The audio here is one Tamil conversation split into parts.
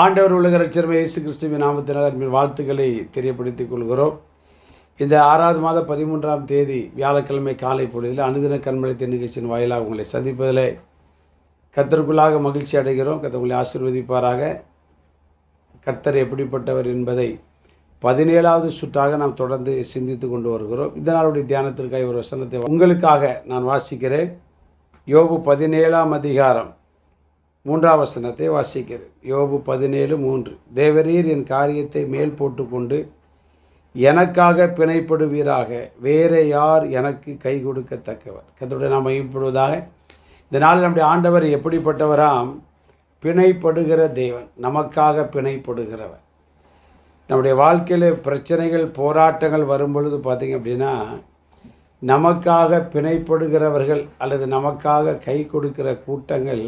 ஆண்டவர் உலக ரட்சர்மை இயேசு கிறிஸ்துவின் நாமத்தினால் அன்பின் வாழ்த்துக்களை தெரியப்படுத்திக் கொள்கிறோம். இந்த ஆறாவது மாத பதிமூன்றாம் தேதி வியாழக்கிழமை காலை பொழுதில் அனுதின கண்மலை நிகழ்ச்சியின் வாயிலாக உங்களை சந்திப்பதில் கத்தருக்குள்ளாக மகிழ்ச்சி அடைகிறோம். கத்த உங்களை ஆசீர்வதிப்பாராக. கர்த்தர் எப்படிப்பட்டவர் என்பதை பதினேழாவது சுற்றாக நாம் தொடர்ந்து சிந்தித்து கொண்டு வருகிறோம். இந்த நாளுடைய தியானத்திற்காக ஒரு வசனத்தை உங்களுக்காக நான் வாசிக்கிறேன். யோபு பதினேழாம் அதிகாரம். மூன்றாம் வசனத்தை வாசிக்கிறேன். யோபு பதினேழு மூன்று. தேவரீர் என் காரியத்தை மேல் போட்டுக்கொண்டு எனக்காக பிணைப்படுவீராக. வேறு யார் எனக்கு கை கொடுக்கத்தக்கவர்? கத்தோட நாம் மையப்படுவதாக இந்த நாளில் நம்முடைய ஆண்டவர் எப்படிப்பட்டவராம்? பிணைப்படுகிற தேவன். நமக்காக பிணைப்படுகிறவர். நம்முடைய வாழ்க்கையில் பிரச்சனைகள் போராட்டங்கள் வரும் பொழுது பார்த்திங்க அப்படின்னா நமக்காக பிணைப்படுகிறவர்கள் அல்லது நமக்காக கை கொடுக்கிற கூட்டங்கள்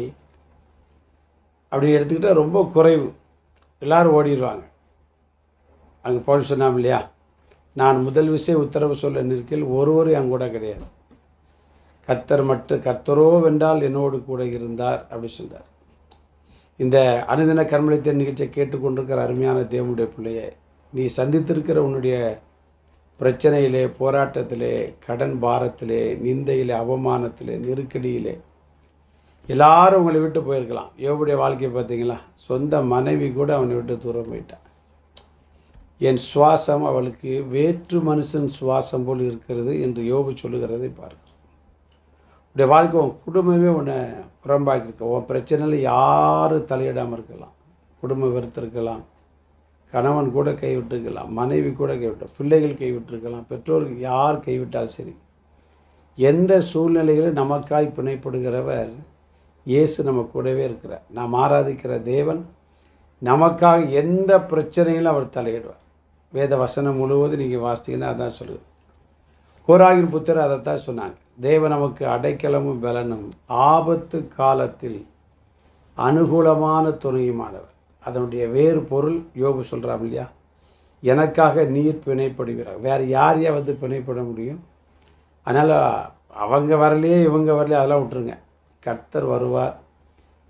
அப்படி எடுத்துக்கிட்டால் ரொம்ப குறைவு. எல்லோரும் ஓடிடுவாங்க. அங்கே போன சொன்னாம் இல்லையா? நான் முதல் விஷயம் உத்தரவு சொல்ல நிற்கையில் ஒருவரும் என் கூட கிடையாது. கத்தர் மட்டும் கத்தரோ வென்றால் என்னோடு கூட இருந்தார் அப்படி சொன்னார் இந்த அனுதின கர்மலித்த நிகழ்ச்சியை கேட்டுக்கொண்டிருக்கிற அருமையான தேவனுடைய பிள்ளையை நீ சந்தித்திருக்கிற உன்னுடைய பிரச்சனையிலே போராட்டத்திலே கடன் பாரத்திலே நிந்தையிலே அவமானத்திலே நெருக்கடியிலே எல்லாரும் உங்களை விட்டு போயிருக்கலாம். யோபுடைய வாழ்க்கையை பார்த்தீங்களா? சொந்த மனைவி கூட அவனை விட்டு தூரம் போயிட்டான் என் சுவாசம் அவளுக்கு வேற்று மனுஷன் சுவாசம் போல் இருக்கிறது என்று யோபு சொல்லுகிறதை பாருங்கள் உடைய வாழ்க்கை உன் குடும்பமே உன்னை புறம்பாக்கியிருக்க உன் பிரச்சனையில் யாரும் தலையிடாமல் இருக்கலாம். குடும்பம் வெறுத்திருக்கலாம். கணவன் கூட கைவிட்டுருக்கலாம் மனைவி கூட கைவிட்டு பிள்ளைகள் கைவிட்டிருக்கலாம் பெற்றோர்கள் யார் கைவிட்டாலும் சரி எந்த சூழ்நிலையிலும் நமக்காய் பிணைப்படுகிறவர் இயேசு நம்ம கூடவே இருக்கிறார். நாம் ஆராதிக்கிற தேவன் நமக்காக எந்த பிரச்சனையிலும் அவர் தலையிடுவார். வேத வசனம் முழுவதும் நீங்கள் வாசித்தீங்கன்னா அதான் சொல்லுது. கோராகின் புத்தர் அதைத்தான் சொன்னாங்க. தேவன் நமக்கு அடைக்கலமும் பலனும் ஆபத்து காலத்தில் அனுகூலமான துணையுமானவர். அதனுடைய வேறு பொருள் யோபு சொல்கிறான் இல்லையா? எனக்காக நீர் பிணைப்படுகிறார். வேறு யார் யார் வந்து பிணைப்பட முடியும்? அதனால் அவங்க வரலையே இவங்க வரலையே அதெல்லாம் விட்டுருங்க. கர்த்தர் வருவார்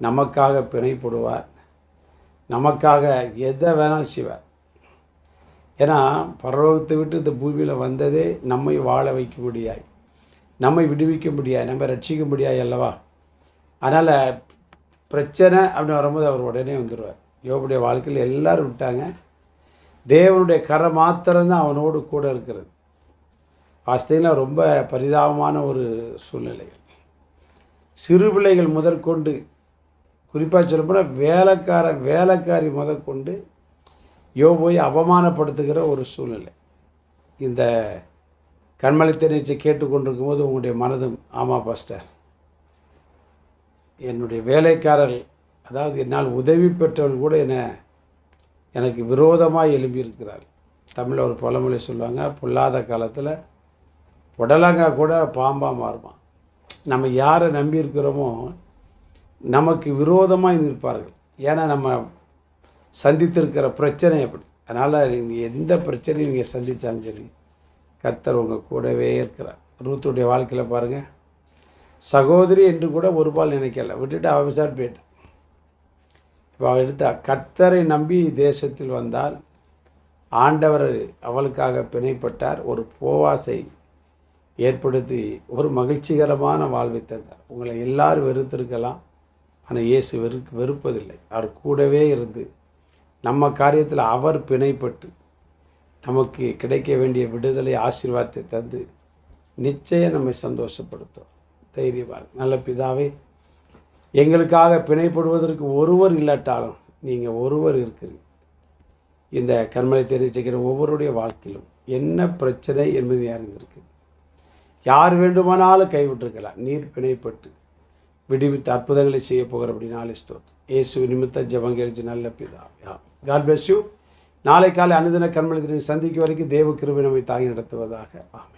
நமக்காக பிணைப்படுவார் நமக்காக எதை வேணாலும் செய்வார். ஏன்னா பரலோகத்தை விட்டு இந்த பூமியில் வந்ததே நம்மை வாழ வைக்க முடியாய் நம்மை விடுவிக்க முடியாது நம்ம ரட்சிக்க முடியாது அல்லவா? அதனால் பிரச்சனை அப்படின்னு வரும்போது அவர் உடனே வந்துடுவார் யோபுடைய வாழ்க்கையில் எல்லோரும் விட்டாங்க. தேவனுடைய கரை மாத்திரம்தான் அவனோடு கூட இருக்கிறது. வாஸ்தையில் ரொம்ப பரிதாபமான ஒரு சூழ்நிலை சிறு பிள்ளைகள் முதற்கொண்டு குறிப்பாக சொல்லப்போனால் வேலைக்கார வேலைக்காரி முதற்கொண்டு யோபோய் அவமானப்படுத்துகிற ஒரு சூழ்நிலை. இந்த கண்மலை தெரிவிச்சை கேட்டுக்கொண்டிருக்கும் போது உங்களுடைய மனதும் ஆமாம் பாஸ்டர் என்னுடைய வேலைக்காரர்கள் அதாவது என்னால் உதவி பெற்றவர்கள் கூட என்ன எனக்கு விரோதமாக எழும்பியிருக்கிறார் தமிழில் ஒரு பழமொழி சொல்லுவாங்க பொல்லாத காலத்தில் புடலங்காய் கூட பாம்பாக மாறுமா நம்ம யாரை நம்பியிருக்கிறோமோ நமக்கு விரோதமாக நிற்பார்கள். ஏன்னா நம்ம சந்தித்திருக்கிற பிரச்சனை அப்படி. அதனால் நீங்கள் எந்த பிரச்சனையும் நீங்கள் சந்தித்தாலும் சரி கர்த்தர் உங்கள் கூடவே இருக்கிறார். ரூத்துடைய வாழ்க்கையில் பாருங்கள் சகோதரி என்று கூட ஒரு பால் நினைக்கல. விட்டுட்டு அவ போயிட்டேன் இப்போ அவள் எடுத்தா கர்த்தரை நம்பி தேசத்தில் வந்தால் ஆண்டவர் அவளுக்காக பிணைப்பட்டார். ஒரு போவாசை ஏற்படுத்தி ஒரு மகிழ்ச்சிகரமான வாழ்வை தந்தார். உங்களை எல்லாரும் வெறுத்திருக்கலாம். ஆனால் இயேசு வெறு வெறுப்பதில்லை. அவர் கூடவே இருந்து நம்ம காரியத்தில் அவர் பிணைப்பட்டு நமக்கு கிடைக்க வேண்டிய விடுதலை ஆசீர்வாதத்தை தந்து நிச்சயம் நம்மை சந்தோஷப்படுத்தும். தைரியமாக நல்ல பிதாவே எங்களுக்காக பிணைப்படுவதற்கு ஒருவர் இல்லாட்டாலும் நீங்கள் ஒருவர் இருக்கிறீங்க இந்த கண்மலை தெரிவிச்சுக்கிற ஒவ்வொருடைய வாழ்க்கையிலும் என்ன பிரச்சனை என்பது அறிந்திருக்கு யார் வேண்டுமானாலும் கைவிட்டிருக்கலாம். நீர் பிணைப்பட்டு விடுவித்து அற்புதங்களை செய்ய போகிற அப்படின்னாலே ஸ்தோத் இயேசு நிமித்த ஜபங்கரிச்சு நல்ல பிதா காட் பிளஸ் யூ நாளை காலை அனுதின கண்மலை சந்திக்கும் வரைக்கும் தேவ கிருபி நம்மை தாங்கி நடத்துவதாக. ஆமாம்